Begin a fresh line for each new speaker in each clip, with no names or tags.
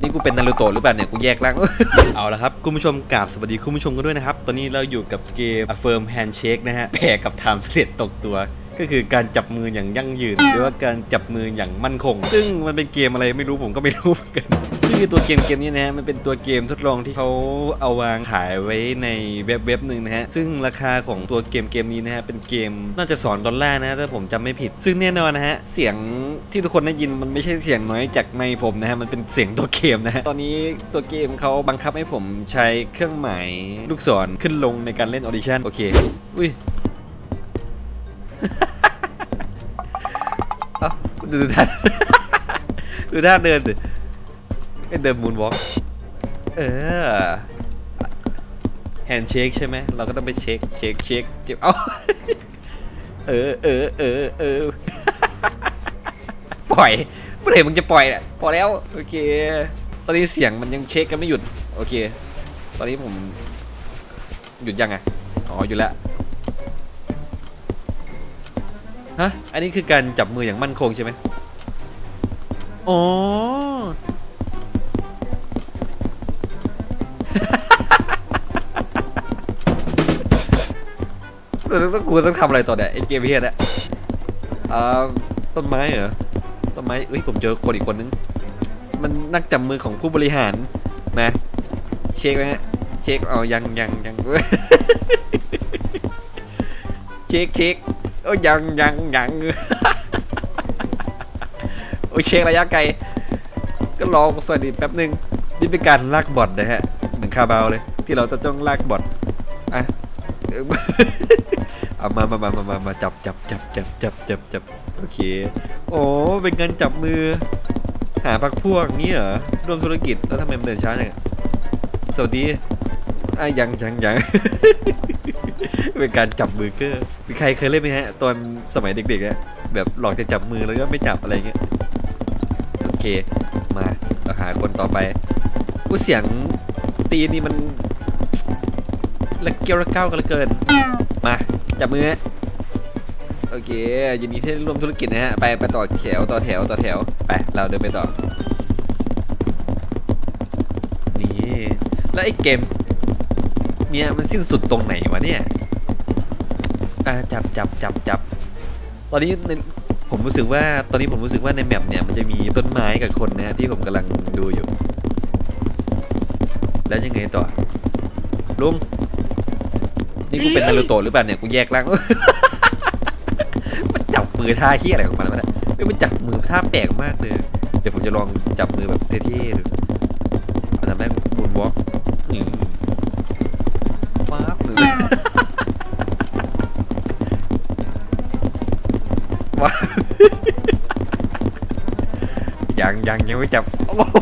นี่กูเป็นนารูโตะหรือเปล่าเนี่ยกูแยกร่าง เอาละครับคุณผู้ชมกราบสวัสดีคุณผู้ชมกันด้วยนะครับ ตอนนี้เราอยู่กับเกม Affirm Handshake นะฮะแปลกับ Time Slate ตกตัว ก็คือการจับมืออย่างยั่งยืน หรือว่าการจับมืออย่างมั่นคง ซึ่งมันเป็นเกมอะไรไม่รู้ผมก็ไม่รู้เหมือนกันซึ่งไอ้ตัวเกมเกมนี้นะฮะมันเป็นตัวเกมทดลองที่เขาเอาวางขายไว้ในเว็บเว็บหนึ่งนะฮะซึ่งราคาของตัวเกมเกมนี้นะฮะเป็นเกมน่าจะสอนดอลลาร์นะฮะถ้าผมจำไม่ผิด ซึ่งแน่นอนนะฮะเสียงที่ทุกคนได้ยินมันไม่ใช่เสียงน้อยจากในผมนะฮะมันเป็นเสียงตัวเกมนะฮะตอนนี้ตัวเกมเขาบังคับให้ผมใช้เครื่องหมายลูกศรขึ้นลงในการเล่นออดิชั่นโอเคอุ้ยเอ้าดูท่าดูท่าเดินสิ เดินมูนวอล์กเออแฮนด์เชคใช่ไหมเราก็ต้องไปเช็คเช็คเช็คเจ็บเอาเออเออเออเออปล่อยเมื่อไหร่มึงจะปล่อยเนี่ยพอแล้วโอเค ตอนนี้เสียงมันยังเช็คกันไม่หยุดโอเค ตอนนี้ผมหยุดยังไงอ๋อหยุดแล้วฮะอันนี้คือการจับมืออย่างมั่นคงใช่ไหมอ๋อ ต้องกูต้องทำอะไรต่อเนี่ยไอ้เกมเฮียเนี่ยอ่าต้นไม้เหรอ ต้นไม้เอ้ยผมเจอคนอีกคนนึง มันนักจับมือของผู้บริหารนะเช็คไหมฮะ เช็คเอายังยังยังเช็คเช็คโอ้ยังยังยังโอ้ยเช็คระยะไกล ก็รอสวัสดีแป๊บหนึ่งนี่เป็นการลากบอทนะฮะ เหมือนคาบาวเลย ที่เราจะต้องลากบอทอะ เอามามามามามามาจับจับจับจับจับจับจับโอเค โอ้เป็นการจับมือ หาพักพวกนี้เหรอร่วมธุรกิจแล้วทำไมมันเดินช้าจังสวัสดีอะยังยังยังเป็นการจับมือเกอร์มีใครเคยเล่นไหมฮะ ตอนสมัยเด็กๆอะแบบหลอกจะจับมือแล้วก็ไม่จับอะไรเงี้ยโอเค มาเราหาคนต่อไปกูเสียงตีนนี่มัน ละเกียวละเก้ากันเหลือเกิน มาจับมือ โอเคยินดีที่ร่วมธุรกิจนะฮะ ไปไปต่อแถวต่อแถวต่อแถว ไป เราเดินไปต่อ นี่ แล้วไอ้เกมเนี่ยมันสิ้นสุดตรงไหนวะเนี่ย อ่าจับจับจับจับ ตอนนี้ในผมรู้สึกว่าตอนนี้ผมรู้สึกว่าในแมปเนี่ยมันจะมีต้นไม้กับคนนะฮะที่ผมกำลังดูอยู่ แล้วยังไงต่อลุง นี่กูเป็นนารูโตะหรือเปล่าเนี่ยกูแยกร่าง มันจับมือท่าเฮี้ยอะไรของมันวะเนี่ยไม่มันจับมือท่าแปลกมากเลย เดี๋ยวผมจะลองจับมือแบบเท่ๆดูเอาทำได้บูนวอล์กอืมป๊าบหรือว้ายังยังยังไม่จับอ้โห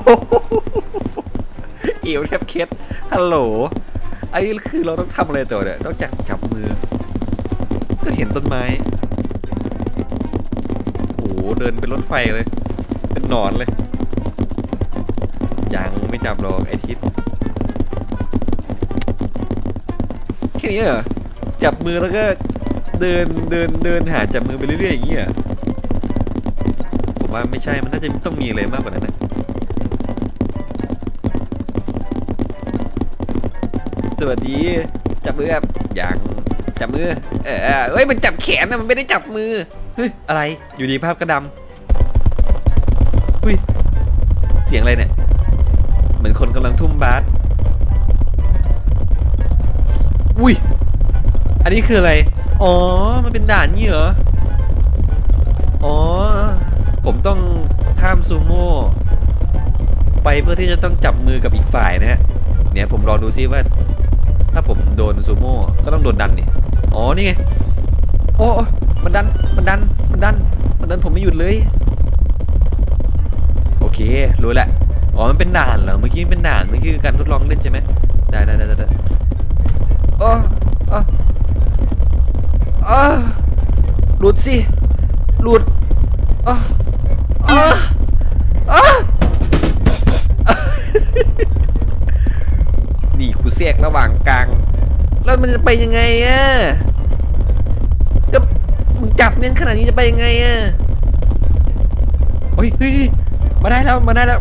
เอวแทบเคล็ดฮัลโหล ไอ้คือเราต้องทำอะไรต่อเนี่ยนอกจากจับมือ ก็เห็นต้นไม้โอ้โหเดินเป็นรถไฟเลย เป็นหนอนเลยยังไม่จับหรอกไอทิศแค่นี้เหรอจับมือแล้วก็เดินเดินเดินหาจับมือไปเรื่อยๆอย่างเงี้ยผมว่าไม่ใช่มันน่าจะต้องมีอะไรมากกว่านั้นนะ สวัสดี จับมือครับยังจับมือ เออเอ้ยมันจับแขนนะมันไม่ได้จับมือเฮ้ยอะไรอยู่ดีภาพกระดำเฮ้ยเสียงอะไรเนี่ยเหมือนคนกำลังทุ่มบาสอุ้ยอันนี้คืออะไร อ๋อ มันเป็นด่านนี่เหรอ อ๋อ ผมต้องข้ามซูโม่ ไปเพื่อที่จะต้องจับมือกับอีกฝ่ายนะฮะ เนี่ยผมรอดูซิว่า ถ้าผมโดนซูโม่ก็ต้องโดนดันนี่อ๋อนี่ไงโอ้มันดันมันดันมันดันมันดันผมไม่หยุดเลยโอเครู้แหล้วอ๋อมันเป็นด่านเหรอเมื่อกี้เป็นด่านเมื่อกี้คือการทดลองเล่นใช่ไหมได้ได้ได้ได้ได้โอ้โอ้โอ้หลุดสิหลุดอ้ออ้อ อ้อนี่กูเสียกระหว่างกลาง แล้วมันจะไปยังไงอะก็จับเน้นขนาดนี้จะไปยังไงอะเฮ้ยเฮ้ยมาได้แล้วมาได้แล้ว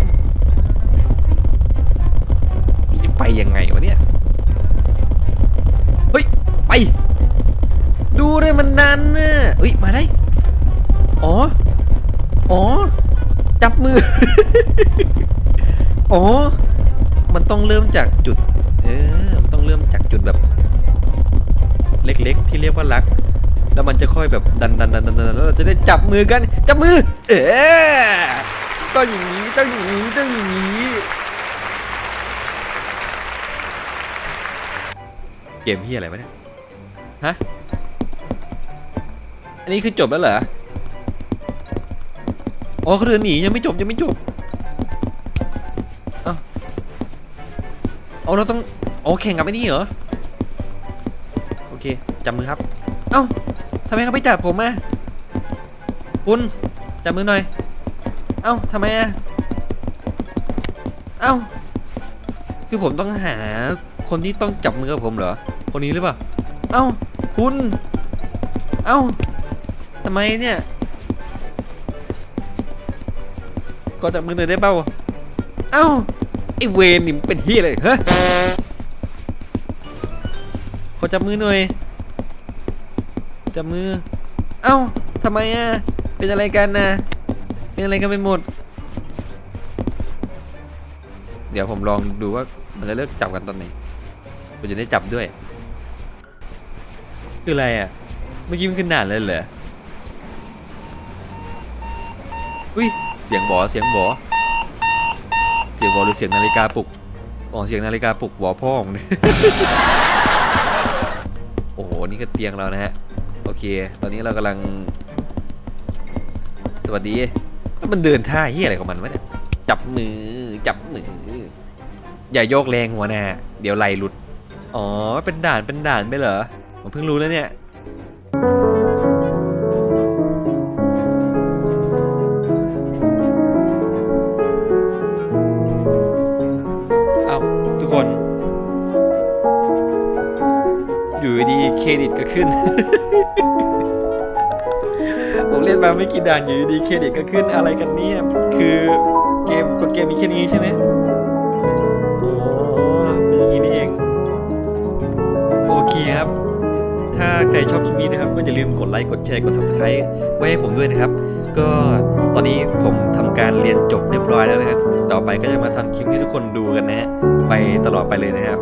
จะไปยังไงวะเนี่ยเฮ้ยไป ดูเลยมันดันน่ะเฮ้ยมาได้อ๋ออ๋อจับมือ อ๋อ มันต้องเริ่มจากจุด ออมันต้องเริ่มจากจุดแบบ เล็กๆ ที่เรียกว่ารัก แล้วมันจะค่อยแบบดันดันดันดันแล้วเราจะได้จับมือกัน จับมือ เออต้องอย่างนี้ต้องอย่างนี้ต้องอย่างนี้เกมพี่อะไรวะเนี่ยฮะอันนี้คือจบแล้วเหรออ๋อเขาเดินหนียังไม่จบยังไม่จบเอ้าเอาเราต้อง อ๋อแข่งกับไอ้นี่เหรอ โอเค จับมือครับ เอ้าทำไมเขาไม่จับผมอะคุณจับมือหน่อย เอ้าทำไมอะ เอ้า คือผมต้องหาคนที่ต้องจับมือกับผมเหรอ คนนี้หรือเปล่า เอ้า คุณ เอ้าทำไมเนี่ยก็จับมือหน่อยได้เปล่า เอ้าไอเวนนี่มันเป็นเฮียอะไรฮะ ขอจับมือหน่อย จับมือ เอ้าทำไมอะ เป็นอะไรกันนะเป็นอะไรกันไปหมด เดี๋ยวผมลองดูว่ามันจะเลิกจับกันตอนไหนผมจะได้จับด้วย คืออะไรอะ เมื่อกี้มันขึ้นนานเลยเหรอ อุ้ย เสียงบอเสียงบอเสียงบอหรือเสียงนาฬิกาปลุกอ๋อเสียงนาฬิกาปลุกบอพ่อของเนี่ย นี่ก็เตียงเรานะฮะ โอเค ตอนนี้เรากำลัง สวัสดี แล้วมันเดินท่าเฮียอะไรของมันวะเนี่ย จับมือ จับมือ อย่าโยกแรงหัวหน้า เดี๋ยวไหลหลุด อ๋อ เป็นด่าน เป็นด่านไปเหรอ ผมเพิ่งรู้แล้วเนี่ย อยู่ดีๆเครดิตก็ขึ้น ผมเล่นมาไม่กี่ด่านอยู่ดีๆเครดิตก็ขึ้นอะไรกันเนี่ยคือเกมตัวเกมมีแค่นี้ใช่ไหมอ๋อเป็นอย่างนี้นี่เอง โอเคครับ ถ้าใครชอบคลิปนี้นะครับ ก็อย่าลืมกดไลค์กดแชร์กด subscribe ไว้ให้ผมด้วยนะครับ ก็ตอนนี้ผมทำการเรียนจบเรียบร้อยแล้วนะครับ ต่อไปก็จะมาทำคลิปให้ทุกคนดูกันนะฮะไปตลอดไปเลยนะครับ